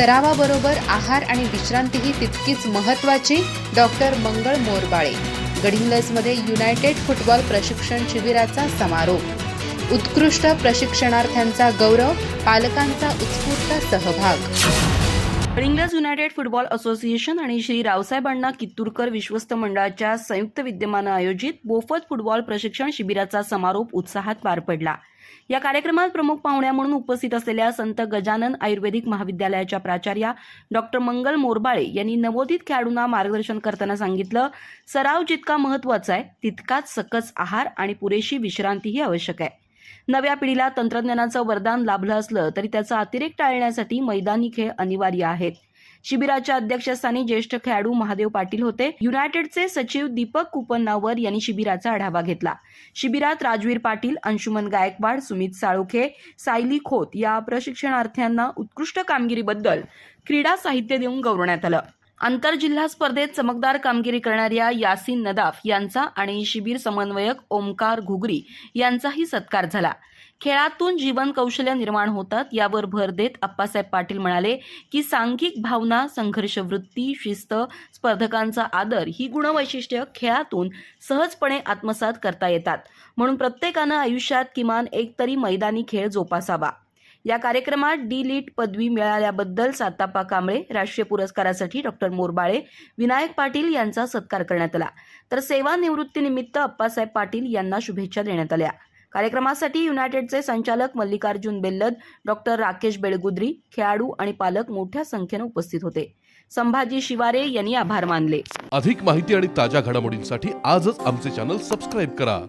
सरावाबरोबर आहार आणि विश्रांतीही तितकीच महत्त्वाची. डॉक्टर मंगळ मोरबाळे. गडिंग्लजमध्ये युनायटेड फुटबॉल प्रशिक्षण शिबिराचा समारोप. उत्कृष्ट प्रशिक्षणार्थ्यांचा गौरव पालकांचा उत्स्फूर्त सहभाग. इंग्लज युनायटेड फुटबॉल असोसिएशन आणि श्री रावसाहेब अण्णा कित्तूरकर विश्वस्त मंडळाच्या संयुक्त विद्यमानं आयोजित बोफत फुटबॉल प्रशिक्षण शिबिराचा समारोप उत्साहात पार पडला. या कार्यक्रमात प्रमुख पाहुण्या म्हणून उपस्थित असलेल्या संत गजानन आयुर्वेदिक महाविद्यालयाच्या प्राचार्या डॉक्टर मंगल मोरबाळे यांनी नवोदित खेळाडूंना मार्गदर्शन करताना सांगितलं सराव जितका महत्त्वाचा आहे तितकाच सकस आहार आणि पुरेशी विश्रांतीही आवश्यक आहे. नव्या पिढीला तंत्रज्ञानाचं वरदान लाभलं असलं तरी त्याचा अतिरेक टाळण्यासाठी मैदानी खेळ अनिवार्य आहेत. शिबिराच्या अध्यक्षस्थानी ज्येष्ठ खेळाडू महादेव पाटील होते. युनायटेडचे सचिव दीपक कुपन्नावर यांनी शिबिराचा आढावा घेतला. शिबिरात राजवीर पाटील अंशुमन गायकवाड सुमित साळुखे सायली खोत या प्रशिक्षणार्थ्यांना उत्कृष्ट कामगिरीबद्दल क्रीडा साहित्य देऊन गौरवण्यात आलं. आंतरजिल्हा स्पर्धेत चमकदार कामगिरी करणाऱ्या यासीन नदाफ यांचा आणि शिबिर समन्वयक ओमकार घुगरी यांचाही सत्कार झाला. खेळातून जीवन कौशल्य निर्माण होतात यावर भर देत अप्पासाहेब पाटील म्हणाले की सांघिक भावना संघर्ष वृत्ती शिस्त स्पर्धकांचा आदर ही गुणवैशिष्ट्य खेळातून सहजपणे आत्मसात करता येतात. म्हणून प्रत्येकानं आयुष्यात किमान एक तरी मैदानी खेळ जोपासावा. या कार्यक्रमात डी लीट पदवी मिळाल्याबद्दल सातापा कांबळे राष्ट्रीय पुरस्कारासाठी डॉक्टर मोरबाळे विनायक पाटील यांचा सत्कार करण्यात आला. तर सेवानिवृत्तीनिमित्त अप्पासाहेब पाटील यांना शुभेच्छा देण्यात आल्या. कार्यक्रमासाठी युनायटेडचे संचालक मल्लिकार्जुन बेल्लद डॉक्टर राकेश बेळगुद्री खेळाडू आणि पालक मोठ्या संख्येनं उपस्थित होते. संभाजी शिवारे यांनी आभार मानले. अधिक माहिती आणि ताज्या घडामोडींसाठी आजच आमचे चॅनल सबस्क्राईब करा.